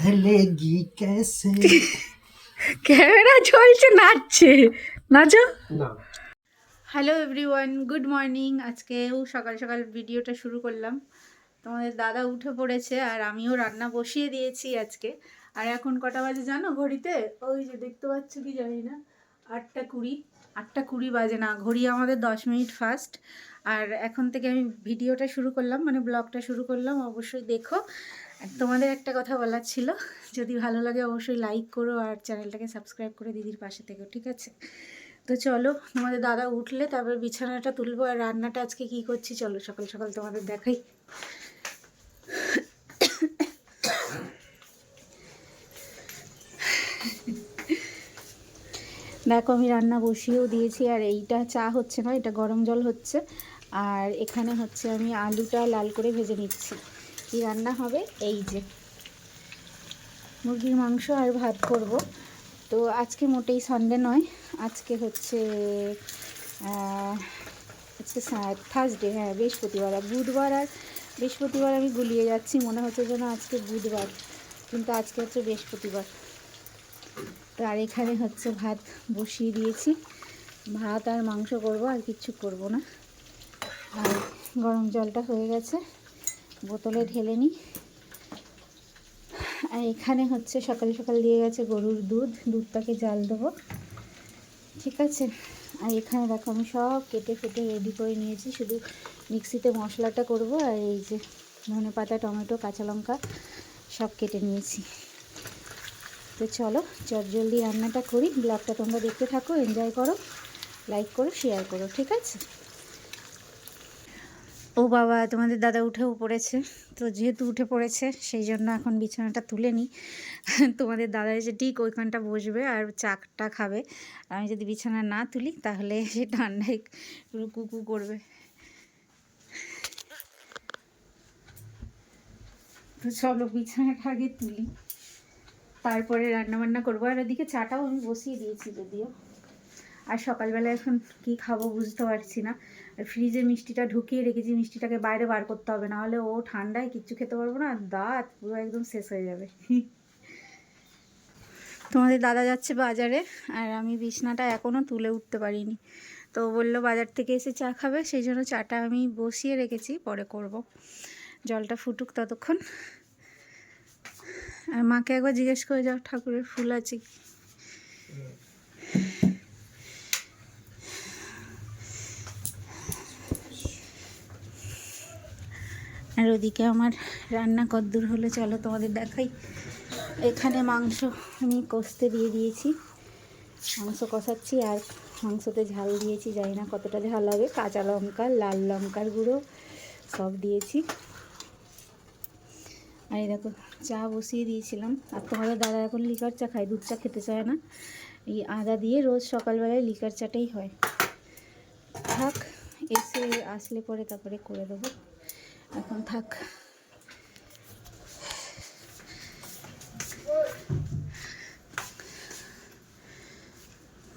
ঢলেগি কেসে ক্যামেরা চলছে নাচছে। নাচো। হ্যালো এভরিওয়ান গুড মর্নিং আজকেও সকাল সকাল ভিডিওটা শুরু করলাম। তোমাদের দাদা উঠে পড়েছে আর আমিও রান্না বসিয়ে দিয়েছি আজকে। আর এখন কটা বাজে জানো ঘড়িতে? ওই যে দেখতে পাচ্ছ কি জানি না আটটা কুড়ি। আটটা কুড়ি বাজে না ঘড়ি আমাদের দশ মিনিট ফাস্ট আর এখন থেকে আমি ভিডিওটা শুরু করলাম মানে ব্লগটা শুরু করলাম, অবশ্যই দেখো। তোমাদের একটা কথা বলার ছিল, যদি ভালো লাগে অবশ্যই লাইক করো আর চ্যানেলটাকে সাবস্ক্রাইব করে দিদির পাশে থেকো, ঠিক আছে? তো চলো, তোমাদের দাদা উঠলে, তারপর বিছানাটা তুলবো আর রান্নাটা আজকে কি করছি চলো, সকাল সকাল তোমাদের দেখাই। দেখো আমি রান্না বসিয়েও দিয়েছি, আর এইটা চা হচ্ছে না, এটা গরম জল হচ্ছে। আর এখানে হচ্ছে আমি আলুটা লাল করে ভেজে নিচ্ছি। কি রান্না হবে? এই যে। মুরগির মাংস আর ভাত করব। তো আজকে মোটেই সানডে নয়, আজকে হচ্ছে আজকে থার্সডে হ্যাঁ বৃহস্পতিবার। আর বুধবার আর বৃহস্পতিবার আমি গুলিয়ে যাচ্ছি, মনে হচ্ছে যেন আজকে বুধবার, কিন্তু আজকে হচ্ছে বৃহস্পতিবার। তো আর এখানে হচ্ছে ভাত বসিয়ে দিয়েছি। ভাত আর মাংস করব, আর কিচ্ছু করব না। আর গরম জলটা হয়ে গেছে। বোতলে ঢেলে নিই। আর এখানে হচ্ছে সকাল সকাল দিয়ে গেছে গরুর দুধ। দুধটাকে জাল দেবো। ঠিক আছে? আর এখানে দেখো আমি সব কেটে ফেটে রেডি করে নিয়েছি। শুধু মিক্সিতে মশলাটা করব আর এই যে ধনে পাতা, টমেটো, কাঁচা লঙ্কা সব কেটে নিয়েছি। তো চলো, চট জলদি রান্নাটা করি। ব্লগটা তোমরা দেখতে থাকো এনজয় করো লাইক করো শেয়ার করো, ঠিক আছে? ও বাবা, তোমাদের দাদা উঠেও পড়েছে। তো যেহেতু উঠে পড়েছে, সেই জন্য এখন বিছানাটা তুলে নিই। তোমাদের দাদা এসে ঠিক ওইখানটা বসবে আর চাকটা খাবে। আমি যদি বিছানা না তুলি, তাহলে সে ঠান্ডায় পুরো কুকু করবে। তো চলো বিছানাটা আগে তুলি। তারপরে রান্না বান্না করব। আর ওদিকে চাটাও আমি বসিয়ে দিয়েছি যদিও। আর সকালবেলা এখন কি খাব বুঝতে পারছি না। আর ফ্রিজে মিষ্টিটা ঢুকিয়ে রেখেছি, মিষ্টিটাকে বাইরে বার করতে হবে না হলে ও ঠান্ডায় কিচ্ছু খেতে পারব না দাঁত পুরো একদম শেষ হয়ে যাবে। তোমাদের দাদা যাচ্ছে বাজারে, আর আমি বিছনাটা এখনও তুলে উঠতে পারিনি। তো বলল বাজার থেকে এসে চা খাবে, সেই জন্য চাটা আমি বসিয়ে রেখেছি, পরে করব। জলটা ফুটুক ততক্ষণ। আর মাকে একবার জিজ্ঞেস করে যাও, ঠাকুরের ফুল আছে কি। আর ওদিকে আমার রান্না কদ্দূর হলো, চলো তোমাদের দেখাই। এখানে মাংস আমি কষতে দিয়ে দিয়েছি। মাংস কষাচ্ছি আর মাংসতে ঝাল দিয়েছি, জানি না কতটা ঝাল হবে। কাঁচা লঙ্কা, লাল লঙ্কার গুঁড়ো সব দিয়েছি। আর এই দেখো, চা বসিয়ে দিয়েছিলাম। আর তোমাদের দাদা এখন লিকার চা খায়, দুধ চা খেতে চায় না। এই আদা দিয়ে রোজ সকালবেলায় লিকার চাটাই হয়। থাক, এসে আসলে পরে তারপরে করে দেবো। এখন থাক।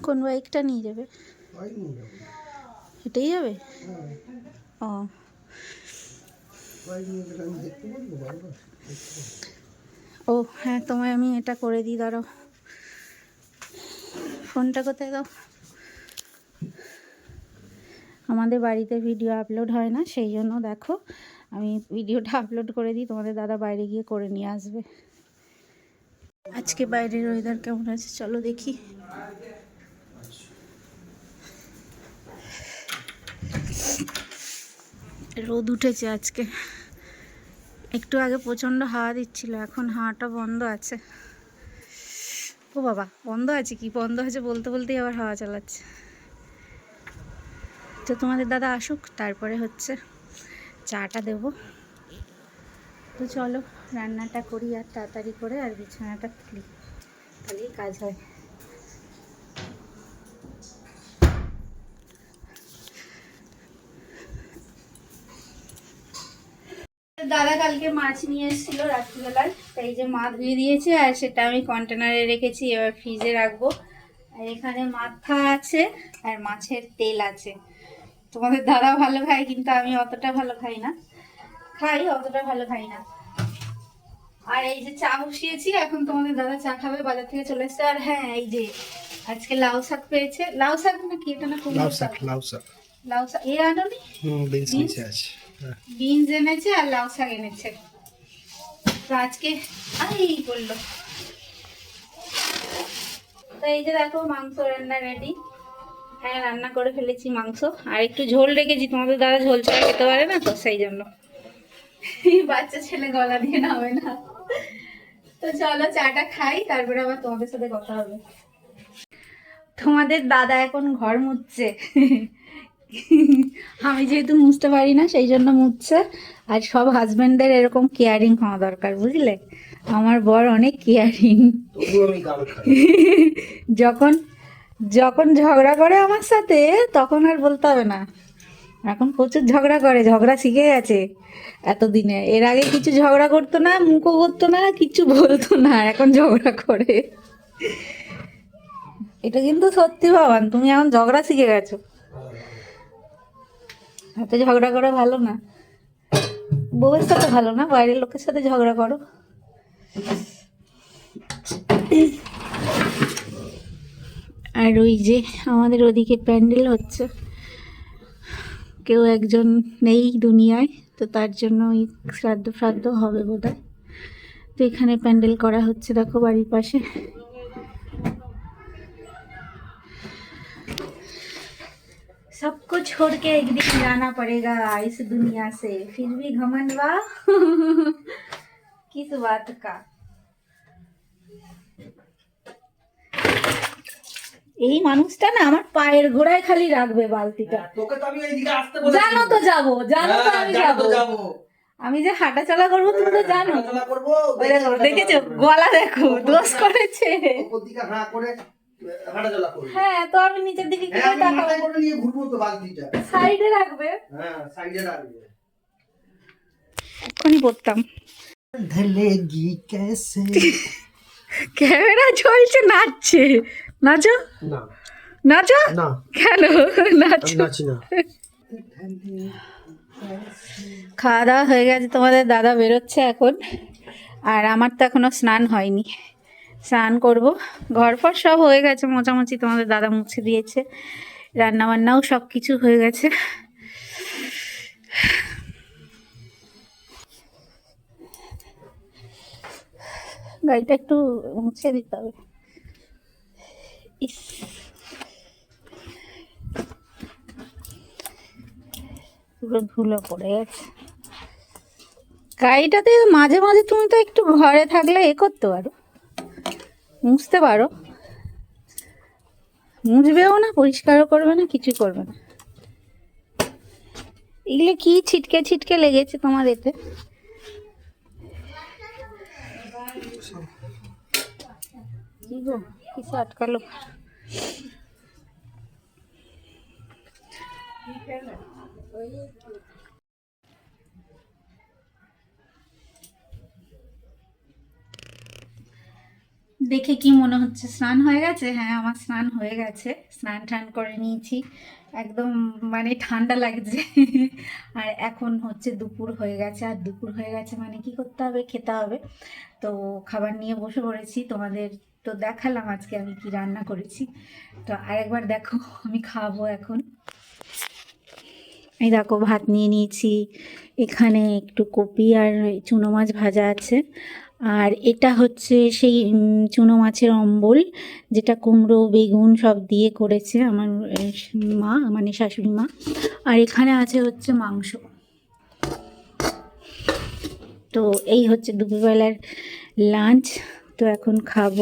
কোন বাইকটা নিয়ে যাবে? এটাই যাবে? ও। ও হ্যাঁ তোমায় আমি এটা করে দিই দাঁড়াও। ফোনটা কোথায় দাও? আমাদের বাড়িতে ভিডিও আপলোড হয় না সেই জন্য দেখো। আমি ভিডিওটা আপলোড করে দিই, তোমাদের দাদা বাইরে গিয়ে করে নিয়ে আসবে। আজকে বাইরের ওয়েদার কেমন আছে চলো দেখি। রোদ উঠেছে আজকে। একটু আগে প্রচণ্ড হাওয়া দিচ্ছিল, এখন হাওয়াটা বন্ধ আছে। ও বাবা, বন্ধ আছে কি? বন্ধ আছে বলতে বলতেই আবার হাওয়া চালাচ্ছে। তো তোমাদের দাদা আসুক, তারপরে হচ্ছে। চাটা দেব। তো চলো, রান্নাটা করি আর তাড়াতাড়ি করে, আর বিছানাটা তুলি। তাহলেই কাজ হয়। দাদা কালকে মাছ নিয়ে এসেছিল রাত্রিবেলায়, তাই যে মাছ ধুয়ে দিয়েছে, আর সেটা আমি কন্টেনারে রেখেছি, এবার ফ্রিজে রাখব। আর এখানে মাথা আছে, আর মাছের তেল আছে। তোমাদের দাদা ভালো খায় কিন্তু আমি অতটা ভালো খাই না। খাই অতটা ভালো খাই না। আর এই যে চা বসিয়েছি এখন তোমাদের দাদা চা খাবে বাজার থেকে চলে এসছে। আর হ্যাঁ এই যে আজকে লাউ শাক পেয়েছে। লাউ শাক না কি? এটা না লাউ শাক লাউ শাক। লাউ শাক। এ আনোনি? হুম বিনস? নিচে আছে হ্যাঁ। বিনস এনেছে আর লাউ শাক এনেছে। তো আজকে এই বলল তো এই যে দেখো মাংস রান্না রেডি হ্যাঁ রান্না করে ফেলেছি মাংস। আর একটু ঝোল রেখেছি তোমাদের দাদা ঝোল ছাড়া খেতে পারে না তো সেই জন্য। বাচ্চা ছেলে গলা দিয়ে নামে না। তো চলো চাটা খাই তারপরে আবার তোমাদের সাথে কথা হবে। তোমাদের দাদা এখন ঘর মুছছে। আমি যেহেতু মুছতে পারি না সেই জন্য মুছছে। আর সব হাজবেন্ডদের এরকম কেয়ারিং হওয়া দরকার বুঝলে? আমার বর অনেক কেয়ারিং যখন যখন ঝগড়া করে আমার সাথে, তখন আর বলতে হবে না। এখন প্রচুর ঝগড়া করে, ঝগড়া শিখে গেছে এতদিনে। এর আগে কিছু ঝগড়া করতো না, মুখও করতো না, কিছু বলতো না, এখন ঝগড়া করে। এটা কিন্তু সত্যি ভাবান তুমি এখন ঝগড়া শিখে গেছো। এত ঝগড়া করা ভালো না। বউয়ের সাথে ভালো না, বাইরের লোকের সাথে ঝগড়া করো। আর ওই যে আমাদের ওদিকে প্যান্ডেল হচ্ছে কেউ একজন নেই দুনিয়ায় তো তার জন্য ওই শ্রাদ্ধ ফ্রাদ্ধ হবে বোধ তো এখানে প্যান্ডেল করা হচ্ছে দেখো বাড়ির পাশে सबको छोड़ के एक दिन जाना पड़ेगा इस दुनिया से फिर भी घमंड वा किस बात का এই মানুষটা না আমার পায়ের গোড়ায় খালি রাখবে বালতিটা। তোকে তো আমি এইদিকে আসতে বলেছি। জানো তো যাব জানো তো আমি যাব। আমি যে হাঁটা চলা করব তুমি তো জানো। দেখেছ গলা দেখো দোষ করেছে। হ্যাঁ তো আমি নিচের দিকে কি সাইডে রাখবে? এক্ষুনি পড়তাম। ধলেগি ক্যাসে ক্যামেরা চলছে নাচছে। নাচো? না। নাচো? না। কেন? নাচো। নাচি না। খাওয়া দাওয়া হয়ে গেছে তোমাদের দাদা বেরোচ্ছে এখন। আর আমার তো এখনও স্নান হয়নি। স্নান করব। ঘর ফর সব হয়ে গেছে মোচামুচি তোমাদের দাদা মুছে দিয়েছে। রান্না বান্নাও সব কিছু হয়ে গেছে। গাড়িটা একটু মুছে দিতে হবে। পুরো ধুলো পড়ে গেছে। গাড়িটাতে মাঝে মাঝে তুমি তো একটু ঘরে থাকলে এ করতে পারো। মুছতে পারো। মুছবেও না, পরিষ্কারও করবে না কিছু করবে না। এগুলো কি ছিটকে ছিটকে লেগেছে তোমার এতে? আটকালো? দেখে কি মনে হচ্ছে? স্নান হয়ে গেছে? হ্যাঁ আমার স্নান হয়ে গেছে। স্নান টান করে নিয়েছি। একদম মানে ঠান্ডা লাগছে। আর এখন হচ্ছে দুপুর হয়ে গেছে। আর দুপুর হয়ে গেছে মানে কি করতে হবে? খেতে হবে। তো খাবার নিয়ে বসে পড়েছি। তোমাদের তো দেখালাম আজকে আমি কি রান্না করেছি। তো আরেকবার দেখো, আমি খাব এখন। এই দেখো, ভাত নিয়ে নিয়েছি। এখানে একটু কপি আর চুনো মাছ ভাজা আছে। আর এটা হচ্ছে সেই চুনো মাছের অম্বল, যেটা কুমড়ো, বেগুন সব দিয়ে করেছে আমার মা মানে শাশুড়ি মা। আর এখানে আছে হচ্ছে মাংস। তো এই হচ্ছে দুপুরবেলার লাঞ্চ। তো এখন খাব।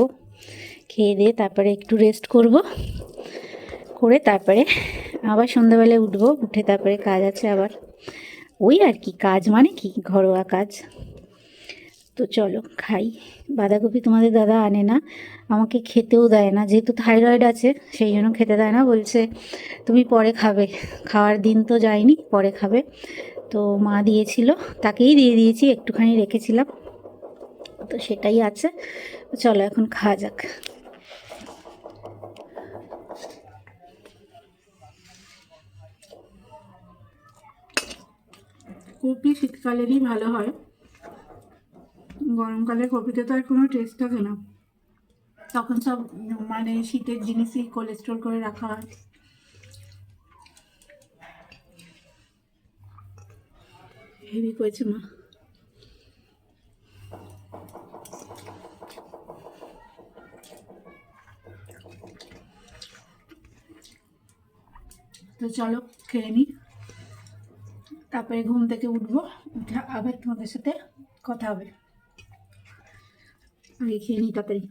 খেয়ে দিয়ে তারপরে একটু রেস্ট করব। করে তারপরে আবার সন্ধ্যাবেলায় উঠবো, উঠে তারপরে কাজ আছে আবার। ওই আর কি, কাজ মানে কি? ঘরোয়া কাজ। তো চলো খাই। বাঁধাকপি তোমাদের দাদা আনে না, আমাকে খেতেও দেয় না। যেহেতু থাইরয়েড আছে, সেই জন্য খেতে দেয় না। বলছে, তুমি পরে খাবে। খাওয়ার দিন তো যায়নি, পরে খাবে। তো মা দিয়েছিল, তাকেই দিয়ে দিয়েছি, একটুখানি রেখেছিলাম। তো সেটাই আছে। চলো এখন খাওয়া যাক। কপি শীতকালেরই ভালো হয়। গরমকালে কপিতে তো আর কোনো টেস্ট থাকে না। তখন সব মানে শীতের জিনিসই কোলেস্ট্রল করে রাখা হয়। হেভি করেছে মা। তো চলো খেয়ে নিই তারপরে ঘুম থেকে উঠবো, উঠে আবার তোমাদের সাথে কথা হবে। আগে খেয়ে নিই তাড়াতাড়ি।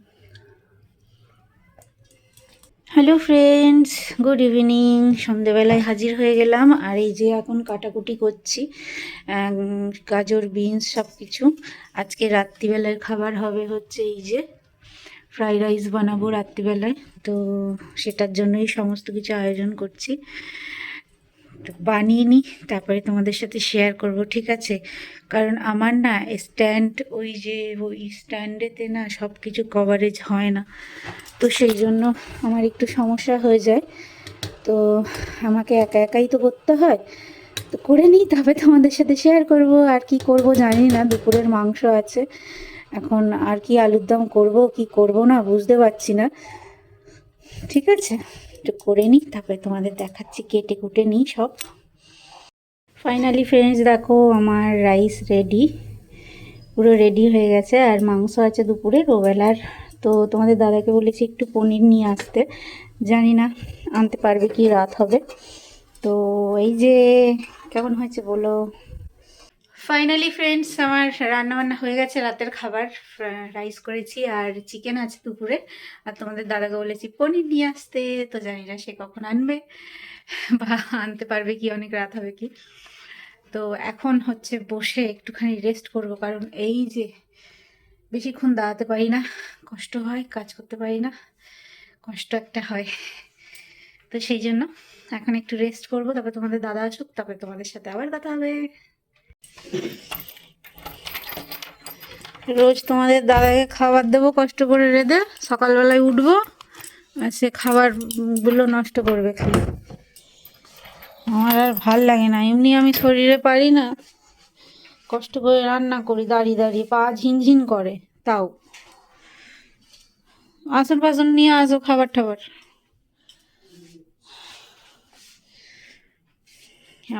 হ্যালো ফ্রেন্ডস গুড ইভিনিং সন্ধেবেলায় হাজির হয়ে গেলাম, আর এই যে এখন কাটাকুটি করছি গাজর, বিনস সব কিছু আজকে রাত্রিবেলার খাবার হবে হচ্ছে এই যে ফ্রাইড রাইস বানাবো রাত্রিবেলায়। তো সেটার জন্যই সমস্ত কিছু আয়োজন করছি। বানিয়ে নিই, তারপরে তোমাদের সাথে শেয়ার করব, ঠিক আছে? কারণ আমার না স্ট্যান্ড ওই যে ওই স্ট্যান্ডেতে না সব কিছু কভারেজ হয় না। তো সেই জন্য আমার একটু সমস্যা হয়ে যায়। তো আমাকে একা একাই তো করতে হয়। তো করে নিই, তবে তোমাদের সাথে শেয়ার করব, আর কি করব জানি না, দুপুরের মাংস আছে। এখন আর কি আলুর দম করব, কি করব না, বুঝতে পারছি না। ঠিক আছে? একটু করে নিই, তারপরে তোমাদের দেখাচ্ছি কেটে কুটে নিই সব। ফাইনালি ফ্রেন্ডস দেখো আমার রাইস রেডি পুরো রেডি হয়ে গেছে, আর মাংস আছে দুপুরে, রোবেলার। তো তোমাদের দাদাকে বলেছি একটু পনির নিয়ে আসতে। জানি না, আনতে পারবে কি রাত হবে। তো এই যে, কেমন হয়েছে বলো? ফাইনালি ফ্রেন্ডস আমার রান্নাবান্না হয়ে গেছে, রাতের খাবার রাইস করেছি আর চিকেন আছে দুপুরে। আর তোমাদের দাদাকে বলেছি, পনির নিয়ে আসতে। তো জানি না সে কখন আনবে বা আনতে পারবে কি, অনেক রাত হবে কি। তো এখন হচ্ছে বসে একটুখানি রেস্ট করব, কারণ এই যে বেশিক্ষণ দাঁড়াতে পারি না, কষ্ট হয়, কাজ করতে পারি না, কষ্ট একটা হয়। তো সেই জন্য এখন একটু রেস্ট করব, তারপর তোমাদের দাদা আসুক, তারপরে তোমাদের সাথে আবার কথা হবে। রোজ তোমাদের দাদাকে খাবার দেবো, কষ্ট করে রেঁধে সকালবেলায় উঠবো, আর সে খাবারগুলো নষ্ট করবে খালি। আমার আর ভালো লাগে না, এমনি আমি শরীরে পারি না। কষ্ট করে রান্না করি, দাঁড়িয়ে দাঁড়িয়ে, পা ঝিনঝিন করে, তাও। আসন পাসন নিয়ে আসো খাবার টাবার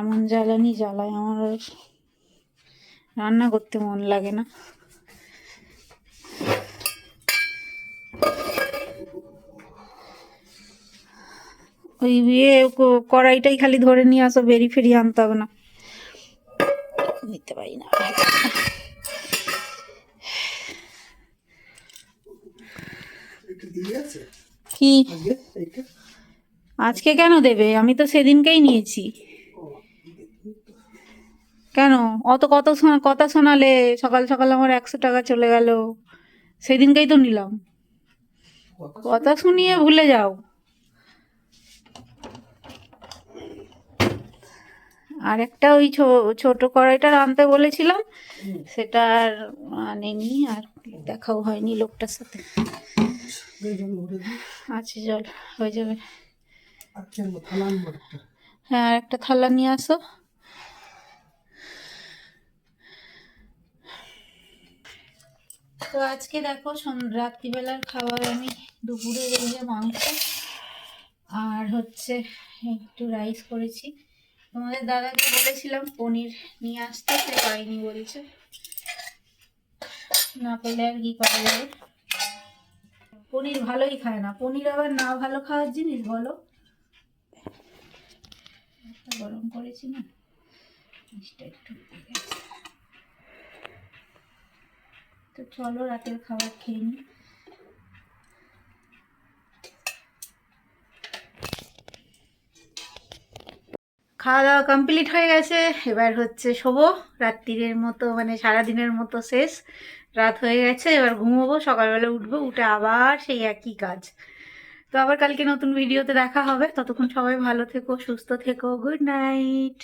এমন জ্বালানি জ্বালায় আমার রান্না করতে মন লাগে না। ওই ইয়ে কড়াইটাই খালি ধরে নিয়ে আসো বেরি ফেরি আনতে হবে না। নিতে পারি না। কি? আজকে কেন দেবে? আমি তো সেদিনকেই নিয়েছি। কেন? অত কত শোনা- কথা শোনালে সকাল সকাল আমার একশো টাকা চলে গেল। সেদিনকেই তো নিলাম। কথা শুনিয়ে ভুলে যাও। আর একটা ওই ছোট কড়াইটা আনতে বলেছিলাম সেটা আর আনেনি আর দেখাও হয়নি লোকটার সাথে। আছে জল হয়ে যাবে। আচ্ছা হ্যাঁ আর একটা? থালা নিয়ে আসো। তো আজকে দেখো রাত্রিবেলার খাবার আমি দুপুরে এই যে মাংস আর হচ্ছে একটু রাইস করেছি। তোমাদের দাদাকে বলেছিলাম পনির নিয়ে আসতে, সে পাইনি বলছে। না পেলে আর কি করা যাবে? পনির ভালোই খায় না। পনির আবার না ভালো খাওয়ার জিনিস বলো। গরম করেছি না। জিনিসটা একটু উঠে গেছে। তো চলো রাতের খাবার খেয়ে নিই। খাওয়া দাওয়া কমপ্লিট হয়ে গেছে। এবার হচ্ছে শোবো। রাত্রিরের মতো মানে সারাদিনের মতো শেষ। রাত হয়ে গেছে, এবার ঘুমোবো। সকালবেলা উঠবো, উঠে আবার সেই একই কাজ। তো আবার কালকে নতুন ভিডিওতে দেখা হবে। ততক্ষণ সবাই ভালো থেকো, সুস্থ থেকো গুড নাইট